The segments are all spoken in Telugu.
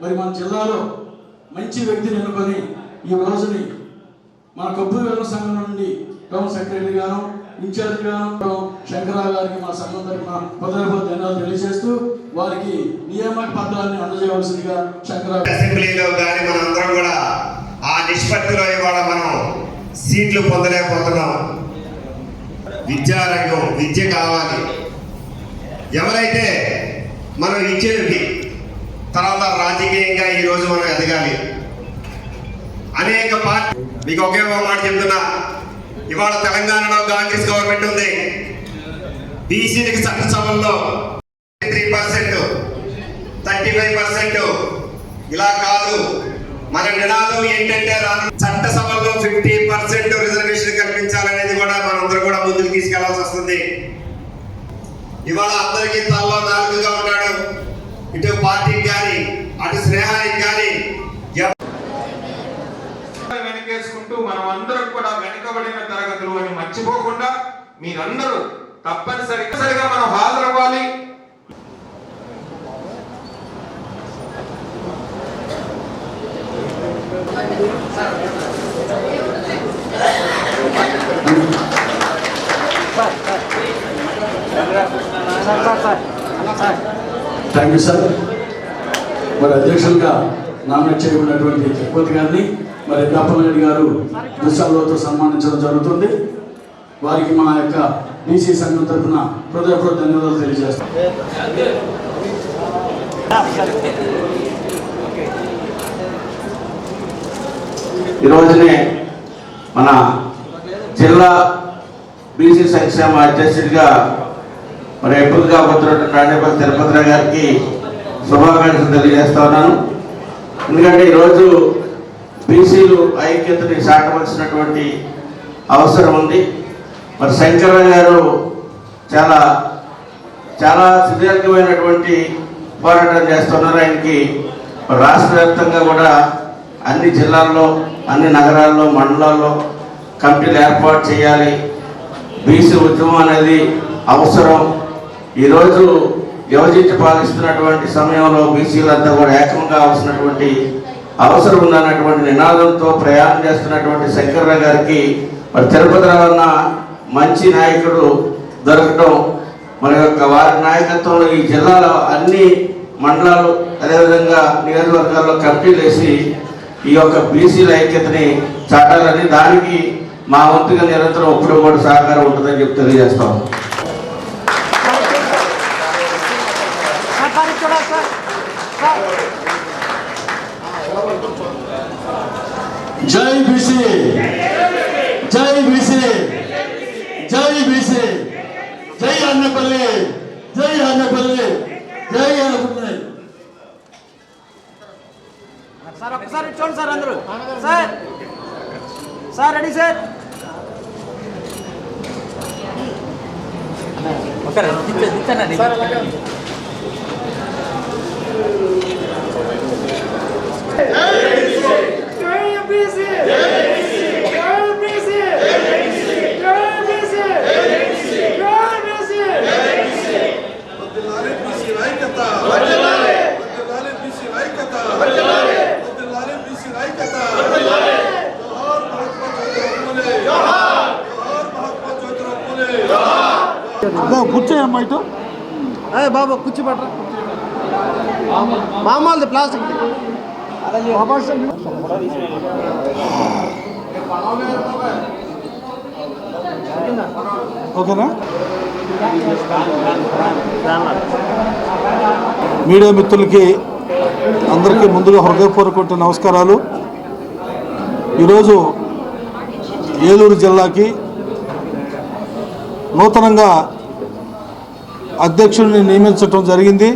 మరి మన జిల్లాలో మంచి వ్యక్తిని ఎన్నుకొని ఈ రోజుని మన కబ్బు వివరణ సంఘం నుండి టౌన్ సెక్రటరీ గాను ఇన్ఛార్జ్ గాను శంకరరావు గారికి మా సంఘం తరఫున పదవి ధన్యవాదాలు తెలియజేస్తూ వారికి నియామక పత్రాన్ని అందజేయవలసిందిగా శంకరరావు అసెంబ్లీలో కానీ మనందరం కూడా ఆ నిష్పత్తిలో ఇవాళ మనం సీట్లు పొందలేకపోతున్నాం. విద్యారంగం విద్య కావాలి. ఎవరైతే మనం ఇచ్చేది తర్వాత రాజకీయంగా ఈరోజు మనం ఎదగాలి. అనేక పార్టీ మీకు ఒకే ఒక మాట చెప్తున్నా. ఇవాళ తెలంగాణలో కాంగ్రెస్ గవర్నమెంట్ ఉంది. బీసీలకు చట్టసభల్లో three percent thirty five percent. ఇలా కాదు. మన నినాదం ఏంటంటే చట్టసభల్లో ఫిఫ్టీ పర్సెంట్ రిజర్వేషన్ కల్పించాలనేది కూడా మనందరూ కూడా ముందుకు తీసుకెళ్ళాల్సి వస్తుంది. ఇవాళ అందరికీ తలలో నాలుగుగా ఉన్నాడు ఇటు పార్టీకి కానీ అటు స్నేహానికి కానీ వెనకేసుకుంటూ మనం అందరం కూడా వెనుకబడిన తరగతులు అని తప్పకుండా మీరందరూ తప్పనిసరిగా మనం హాజరవ్వాలి. థ్యాంక్ యూ సార్ మరి అధ్యక్షులుగా నామినేట్ చేయబడినటువంటి తిరుపతి గారిని మరి దప్పలరెడ్డి గారు దుశాలతో సన్మానించడం జరుగుతుంది. వారికి మా యొక్క బీసీ సంఘం తరఫున హృదయపూర్వక ధన్యవాదాలు తెలియజేస్తాం. ఈ రోజునే మన జిల్లా బీసీ సంక్షేమ అధ్యక్షుడిగా మరి ఎంపికగా పోతున్నటువంటి రాణేపల్లి తిరుపతి గారికి శుభాకాంక్షలు తెలియజేస్తా ఉన్నాను. ఎందుకంటే ఈరోజు బీసీలు ఐక్యతని సాటవలసినటువంటి అవసరం ఉంది. మరి శంకరరావు గారు చాలా చాలా సుదీర్ఘమైనటువంటి పోరాటం చేస్తున్నారు. ఆయనకి రాష్ట్ర వ్యాప్తంగా కూడా అన్ని జిల్లాల్లో అన్ని నగరాల్లో మండలాల్లో కమిటీలు ఏర్పాటు చేయాలి. బీసీ ఉద్యమం అనేది అవసరం. ఈరోజు విభజించి పాలిస్తున్నటువంటి సమయంలో బీసీలంతా కూడా ఏకం కావాల్సినటువంటి అవసరం ఉందన్నటువంటి నినాదంతో ప్రయాణం చేస్తున్నటువంటి శంకర్రావు గారికి మరి తిరుపతి అన్న మంచి నాయకుడు దొరకటం మన యొక్క వారి నాయకత్వంలో ఈ జిల్లాలో అన్ని మండలాలు అదేవిధంగా నియోజకవర్గాల్లో కమిటీలు వేసి ఈ యొక్క బీసీల ఐక్యతని చాటాలని దానికి మా వంతుగా నిరంతరం ఒప్పుడు కూడా సహకారం ఉంటుందని చెప్పి తెలియజేస్తాం జై బీసీ జై బీసీ. జై బీసీ జై అన్నపల్లి జై అన్నపల్లి జై అన్నపల్లి సార్ ఒక్కసారి చూడండి సార్ అందరూ. Sir sir ready sir. వర్ధిల్లాలి ఫూలే కూర్చోయమ్మా ఇటు అదే బాబు కుర్చీ పట్టరా మామూలు ప్లాస్టిక్. ఓకేనా? మీడియా మిత్రులకి అందరికీ ముందుగా హృదయపూర్వక నమస్కారాలు. ఈరోజు ఏలూరు జిల్లాకి నూతనంగా అధ్యక్షుడిని నియమించటం జరిగింది.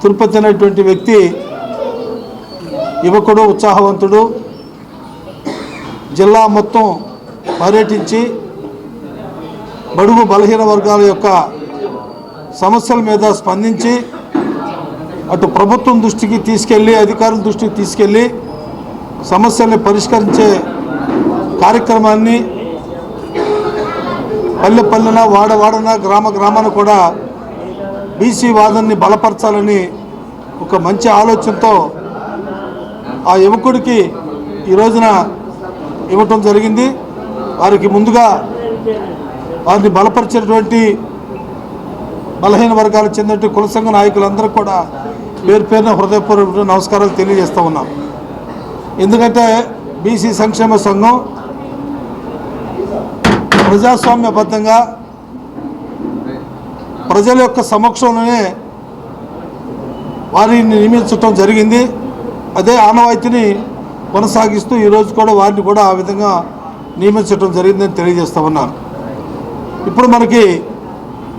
తిరుపతి అనేటువంటి వ్యక్తి యువకుడు ఉత్సాహవంతుడు జిల్లా మొత్తం పర్యటించి బడుగు బలహీన వర్గాల యొక్క సమస్యల మీద స్పందించి అటు ప్రభుత్వం దృష్టికి తీసుకెళ్ళి అధికారుల దృష్టికి తీసుకెళ్ళి సమస్యల్ని పరిష్కరించే కార్యక్రమాన్ని పల్లె పల్లెన వాడ వాడన గ్రామ గ్రామాన కూడా బీసీ వాదాన్ని బలపరచాలని ఒక మంచి ఆలోచనతో ఆ యువకుడికి ఈ రోజున ఇవ్వటం జరిగింది. వారికి ముందుగా వారిని బలపరిచినటువంటి బలహీన వర్గాలకు చెందిన కుల సంఘ నాయకులందరూ కూడా పేరు పేరున హృదయపూర్వక నమస్కారాలు తెలియజేస్తూ ఉన్నాం. ఎందుకంటే బీసీ సంక్షేమ సంఘం ప్రజాస్వామ్యబద్ధంగా ప్రజల యొక్క సమక్షంలోనే వారిని నియమించటం జరిగింది. అదే ఆనవాయితీని కొనసాగిస్తూ ఈరోజు కూడా వారిని కూడా ఆ విధంగా నియమించడం జరిగిందని తెలియజేస్తా ఉన్నాను ఇప్పుడు మనకి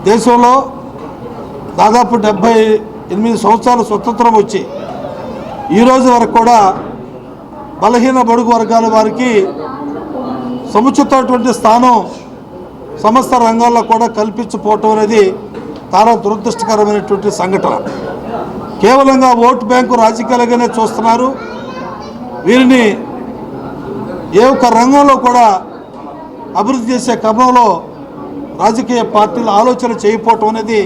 దేశంలో దాదాపు డెబ్భై ఎనిమిది సంవత్సరాల స్వతంత్రం వచ్చి ఈ రోజు వరకు కూడా బలహీన బడుగు వర్గాల వారికి సముచితమైనటువంటి స్థానం సమస్త రంగాల్లో కూడా కల్పించిపోవటం అనేది చాలా దురదృష్టకరమైనటువంటి సంఘటన. కేవలంగా ఓటు బ్యాంకు రాజకీయాలుగానే చూస్తున్నారు. వీరిని ఏ ఒక్క రంగంలో కూడా అభివృద్ధి చేసే క్రమంలో రాజకీయ పార్టీలు ఆలోచన చేయకపోవటం అనేది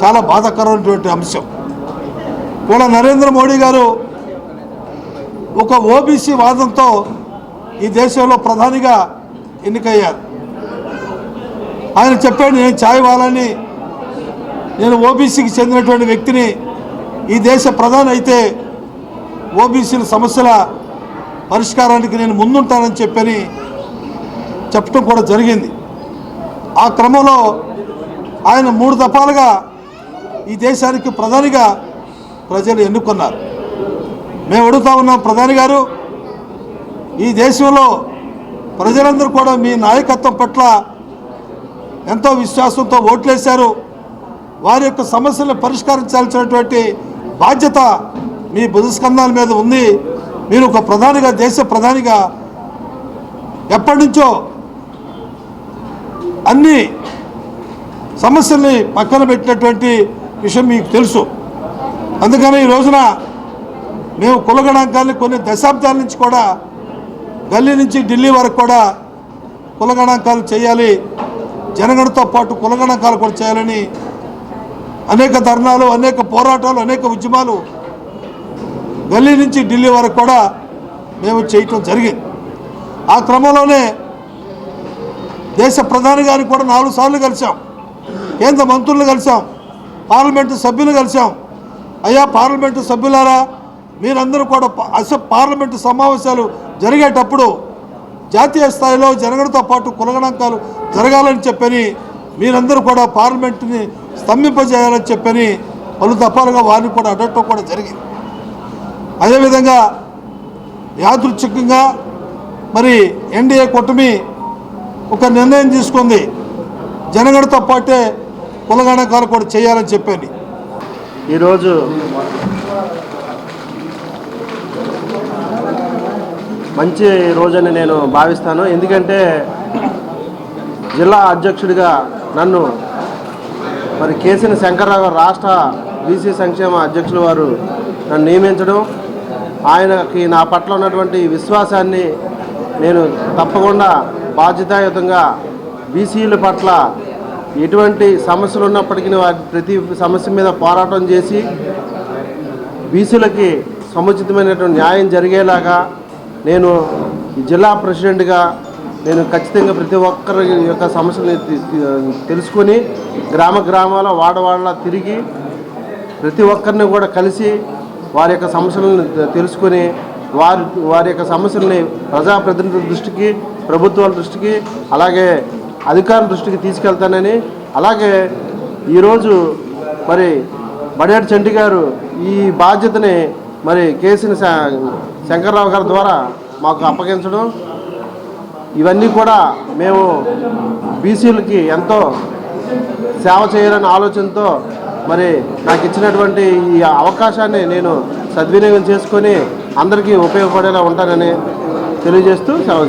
చాలా బాధాకరమైనటువంటి అంశం. కూడా నరేంద్ర మోడీ గారు ఒక ఓబీసీ వాదంతో ఈ దేశంలో ప్రధానిగా ఎన్నికయ్యారు. ఆయన చెప్పాడు నేను ఛాయ్ వాళ్ళని నేను ఓబీసీకి చెందినటువంటి వ్యక్తిని ఈ దేశ ప్రధాని అయితే ఓబీసీల సమస్యల పరిష్కారానికి నేను ముందుంటానని చెప్పని చెప్పడం కూడా జరిగింది. ఆ క్రమంలో ఆయన మూడు దఫాలుగా ఈ దేశానికి ప్రధానిగా ప్రజలు ఎన్నుకున్నారు. మేము అడుగుతా ఉన్నాం ప్రధాని గారు ఈ దేశంలో ప్రజలందరూ కూడా మీ నాయకత్వం పట్ల ఎంతో విశ్వాసంతో ఓట్లేశారు. వారి యొక్క సమస్యలను పరిష్కరించాల్సినటువంటి బాధ్యత మీ బుధస్కంధాల మీద ఉంది. మీరు ఒక ప్రధానిగా దేశ ప్రధానిగా ఎప్పటి నుంచో అన్ని సమస్యల్ని పక్కన పెట్టినటువంటి విషయం మీకు తెలుసు. అందుకని ఈ రోజున మేము కులగణాంకాన్ని కొన్ని దశాబ్దాల నుంచి కూడా గల్లీ నుంచి ఢిల్లీ వరకు కూడా కులగణాంకాలు చేయాలి. జనగణతో పాటు కులగణాంకాలు కూడా చేయాలని అనేక ధర్నాలు అనేక పోరాటాలు అనేక ఉద్యమాలు గల్లీ నుంచి ఢిల్లీ వరకు కూడా మేము చేయటం జరిగింది. ఆ క్రమంలోనే దేశ ప్రధాని గారిని కూడా నాలుగు సార్లు కలిసాం కేంద్ర మంత్రులు కలిసాం పార్లమెంటు సభ్యులు కలిసాం అయ్యా పార్లమెంటు సభ్యులారా మీరందరూ కూడా అసలు పార్లమెంటు సమావేశాలు జరిగేటప్పుడు జాతీయ స్థాయిలో జరగడంతో పాటు కులగణాంకాలు జరగాలని చెప్పని మీరందరూ కూడా పార్లమెంటుని స్తంభింపజేయాలని చెప్పని పలు దఫాలుగా వారిని కూడా అడగటం కూడా జరిగింది. అదేవిధంగా యాదృచ్ఛికంగా మరి ఎన్డీఏ కూటమి ఒక నిర్ణయం తీసుకుంది. జనగణతో పాటే కులగణకాలు కూడా చేయాలని చెప్పాను ఈరోజు మంచి రోజని నేను భావిస్తాను. ఎందుకంటే జిల్లా అధ్యక్షుడిగా నన్ను మరి కేసిన శంకర్రావు రాష్ట్ర బీసీ సంక్షేమ అధ్యక్షులు వారు నన్ను నియమించడం ఆయనకి నా పట్ల ఉన్నటువంటి విశ్వాసాన్ని నేను తప్పకుండా బాధ్యతాయుతంగా బీసీల పట్ల ఎటువంటి సమస్యలు ఉన్నప్పటికీ వారి ప్రతి సమస్య మీద పోరాటం చేసి బీసీలకి సముచితమైనటువంటి న్యాయం జరిగేలాగా నేను జిల్లా ప్రెసిడెంట్గా నేను ఖచ్చితంగా ప్రతి ఒక్కరి యొక్క సమస్యలని తెలుసుకొని గ్రామ గ్రామాల వాడవాడలా తిరిగి ప్రతి ఒక్కరిని కూడా కలిసి వారి యొక్క సమస్యలను తెలుసుకొని వారి వారి యొక్క సమస్యల్ని ప్రజాప్రతినిధుల దృష్టికి ప్రభుత్వాల దృష్టికి అలాగే అధికారుల దృష్టికి తీసుకెళ్తానని అలాగే ఈరోజు మరి బడేటి చంటి గారు ఈ బాధ్యతని మరి కేసిన శంకర్రావు గారి ద్వారా మాకు అప్పగించడం. ఇవన్నీ కూడా మేము బీసీలకి ఎంతో సేవ చేయాలనే ఆలోచనతో మరి నాకు ఇచ్చినటువంటి ఈ అవకాశాన్ని నేను సద్వినియోగం చేసుకొని అందరికీ ఉపయోగపడేలా ఉంటానని తెలియజేస్తూ సెలవు